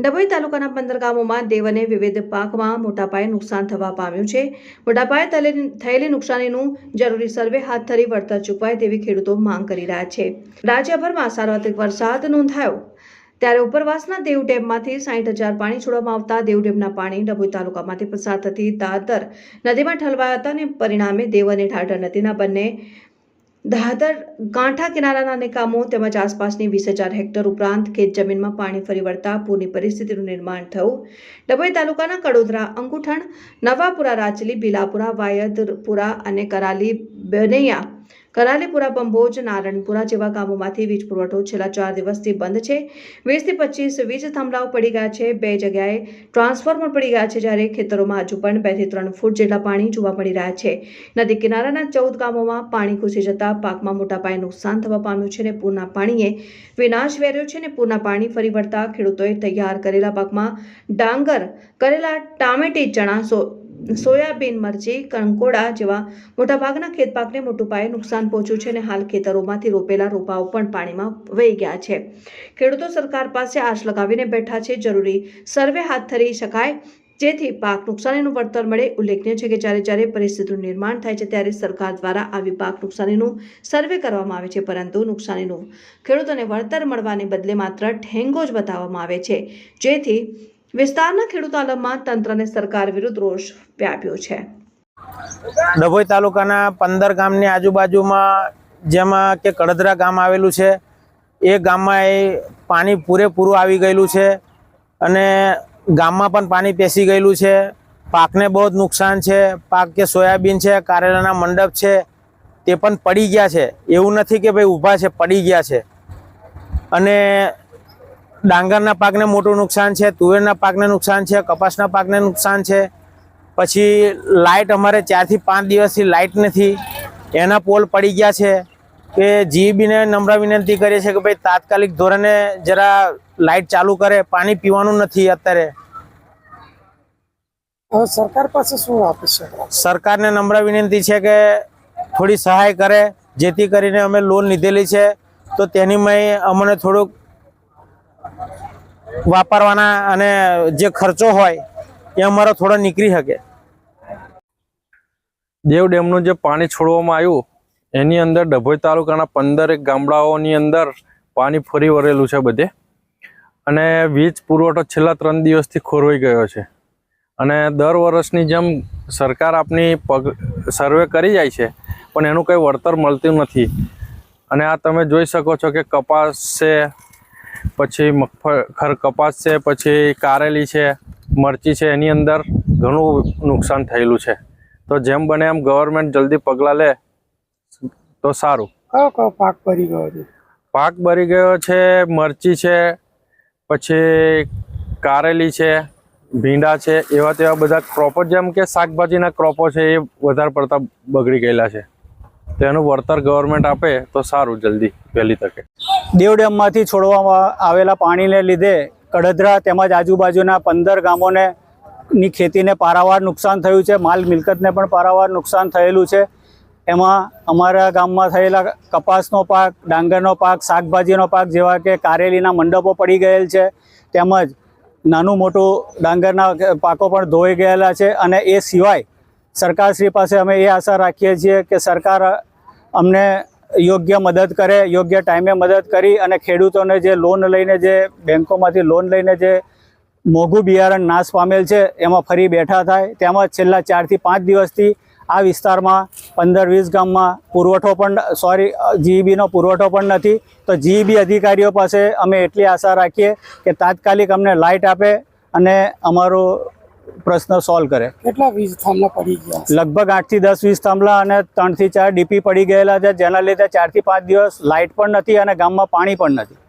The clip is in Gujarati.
ડભોઈ તાલુકાના પંદર ગામોમાં દેવ વિવિધ પાકમાં મોટા પાયે નુકસાન થવા પામ્યું છે. મોટા પાયે થયેલી નુકસાનીનું જરૂરી સર્વે હાથ ધરી વળતર ચૂકવાય તેવી ખેડૂતો માંગ કરી રહ્યા છે. રાજ્યભરમાં સાર્વત્રિક વરસાદ નોંધાયો. ત્યારે ઉપરવાસના દેવ ડેમમાંથી સાઠ હજાર પાણી છોડવામાં આવતા દેવ ડેમના પાણી ડભોઈ તાલુકામાંથી પસાર થતી દાદર નદીમાં ઠલવાયા હતા અને પરિણામે દેવ અને ઢાઢર નદીના બંને દાદર કાંઠા કિનારાના નિકામો તેમજ આસપાસની વીસ હજાર હેક્ટર ઉપરાંત ખેત જમીનમાં પાણી ફરી વળતા પૂરની પરિસ્થિતિનું નિર્માણ થયું. ડભોઈ તાલુકાના કડોદરા, અંગુઠણ, નવાપુરા રાચલી બિલાપુરા વાયદપુરા અને કરાલી, બનૈયા કરાલીપુરા બંભોજ નારણપુરા જેવા ગામોમાંથી વીજ પુરવઠો છેલ્લા ચાર દિવસથી બંધ છે. વીસથી પચીસ વીજ થાંભલાઓ પડી ગયા છે. બે જગ્યાએ ટ્રાન્સફોર્મર પડી ગયા છે જ્યારે ખેતરોમાં હજુ પણ બેથી ત્રણ ફૂટ જેટલા પાણી જોવા મળી રહ્યા છે. નદી કિનારાના ચૌદ ગામોમાં પાણી ઘૂસી જતા પાકમાં મોટા પાયે નુકસાન થવા પામ્યું છે અને પૂરના પાણીએ વિનાશ વેર્યો છે અને પૂરના પાણી ફરી વળતા ખેડૂતોએ તૈયાર કરેલા પાકમાં ડાંગર, કરેલા ટામેટી, ચણા સોયાબીન, મરચી, કંકોડા જેવા મોટાભાગના ખેત પાકને મોટું પાયે નુકસાન પહોંચ્યું છે અને હાલ ખેતરોમાંથી રોપેલા રોપાઓ પણ પાણીમાં વહી ગયા છે. ખેડૂતો સરકાર પાસે આશ લગાવીને બેઠા છે. જરૂરી સર્વે હાથ ધરી શકાય, જેથી પાક નુકસાનીનું વળતર મળે. ઉલ્લેખનીય છે કે જ્યારે જ્યારે પરિસ્થિતિનું નિર્માણ થાય છે, ત્યારે સરકાર દ્વારા આવી પાક નુકસાનીનું સર્વે કરવામાં આવે છે. પરંતુ નુકસાનીનું ખેડૂતોને વળતર મળવાને બદલે માત્ર ઠેંગો જ બતાવવામાં આવે છે. જેથી વિસ્તારના ખેડૂત આલમમાં તંત્ર અને સરકાર વિરુદ્ધ રોષ વ્યાપ્યો છે. ડભોઈ તાલુકાના પંદર ગામની આજુબાજુમાં જેમાં કે કડદરા ગામ આવેલું છે, એ ગામમાં એ પાણી પૂરેપૂરું આવી ગયેલું છે અને ગામમાં પણ પાણી પેસી ગયેલું છે. પાકને બહુ જ નુકસાન છે. પાક કે સોયાબીન છે, કારેલાના મંડપ છે, તે પણ પડી ગયા છે. એવું નથી કે ભાઈ ઊભા છે, પડી ગયા છે. અને ડાંગરના પાકને મોટું નુકસાન છે તુવેરના પાકને નુકસાન છે કપાસના પાકને નુકસાન છે. પછી લાઇટ અમારે ચારથી પાંચ દિવસથી લાઇટ નથી. એના પોલ પડી ગયા છે કે જીબીને નમ્ર વિનંતી કરીએ છીએ કે ભાઈ તાત્કાલિક ધોરણે જરા લાઇટ ચાલુ કરે પાણી પીવાનું નથી અત્યારે. સરકાર પાસે શું આપશે? સરકારને નમ્ર વિનંતી છે કે થોડી સહાય કરે જેથી કરીને અમે લોન લીધેલી છે. તો તેનીમાં અમને થોડુંક વાપરવાના અને જે ખર્ચો હોય, એ અમારો થોડો નીકળી શકે. દેવ ડેમનું જે પાણી છોડવામાં આવ્યું, એની અંદર ડભોઈ તાલુકાના પંદરેક ગામડાઓની અંદર પાણી ફરી વળેલું છે બધે. અને વીજ પુરવઠો છેલ્લા ત્રણ દિવસથી ખોરવાઈ ગયો છે. અને દર વર્ષની જેમ સરકાર આપની પગ, સર્વે કરી જાય છે, પણ એનું કંઈ વળતર મળતું નથી. અને આ તમે જોઈ શકો છો કે કપાસ છે પછી મગફળ ખર કપાસ છે પછી કારેલી છે મરચી છે એની અંદર ઘણું નુકસાન થયેલું છે. તો જેમ બને એમ ગવર્મેન્ટ જલ્દી પગલાં લે. તો સારું. કયો કયો પાક ભરી ગયો છે? પાક બરી ગયો છે મરચી છે પછી કારેલી છે ભીંડા છે એવા તેવા બધા ક્રોપો જેમ કે શાકભાજીના ક્રોપો છે એ વધારે પડતા બગડી ગયેલા છે. તો એનું વળતર ગવર્મેન્ટ આપે તો સારું જલ્દી વહેલી તકે. દેવ ડેમમાંથી છોડવામાં આવેલા પાણીને લીધે કડદરા તેમજ આજુબાજુના પંદર ગામોને ની ખેતીને પારાવાર નુકસાન થયું છે. માલ મિલકતને પણ પારાવાર નુકસાન થયેલું છે. એમાં અમારા ગામમાં થયેલા કપાસનો પાક, ડાંગરનો પાક, શાકભાજીનો પાક જેવા કે કારેલીના મંડપો પડી ગયેલ છે. તેમજ નાનું મોટું ડાંગરના પાકો પણ ધોઈ ગયેલા છે અને એ સિવાય સરકારશ્રી પાસે અમે એ આશા રાખીએ છીએ કે સરકાર અમને યોગ્ય મદદ કરે, યોગ્ય ટાઈમે મદદ કરી અને ખેડૂતોને જે લોન લઈને જે બેંકોમાંથી લોન લઈને જે મોંઘું બિયારણ નાશ પામેલ છે, એમાં ફરી બેઠા થાય. તેમજ છેલ્લા ચારથી પાંચ દિવસથી આ વિસ્તારમાં પંદર વીસ ગામમાં પુરવઠો પણ સોરી જીઈબીનો પુરવઠો પણ નથી. તો જીઈબી અધિકારીઓ પાસે અમે એટલી આશા રાખીએ કે તાત્કાલિક અમને લાઇટ આપે અને અમારો પ્રશ્ન સોલ્વ કરે. કેટલા વીજ થાંભલા પડી ગયા? લગભગ લગભગ આઠથી દસ વીસ થાંભલા અને ત્રણથી ચાર ડીપી પડી ગયેલા છે જેના લીધે ચારથી પાંચ દિવસ લાઇટ પણ નથી અને ગામમાં પાણી પણ નથી.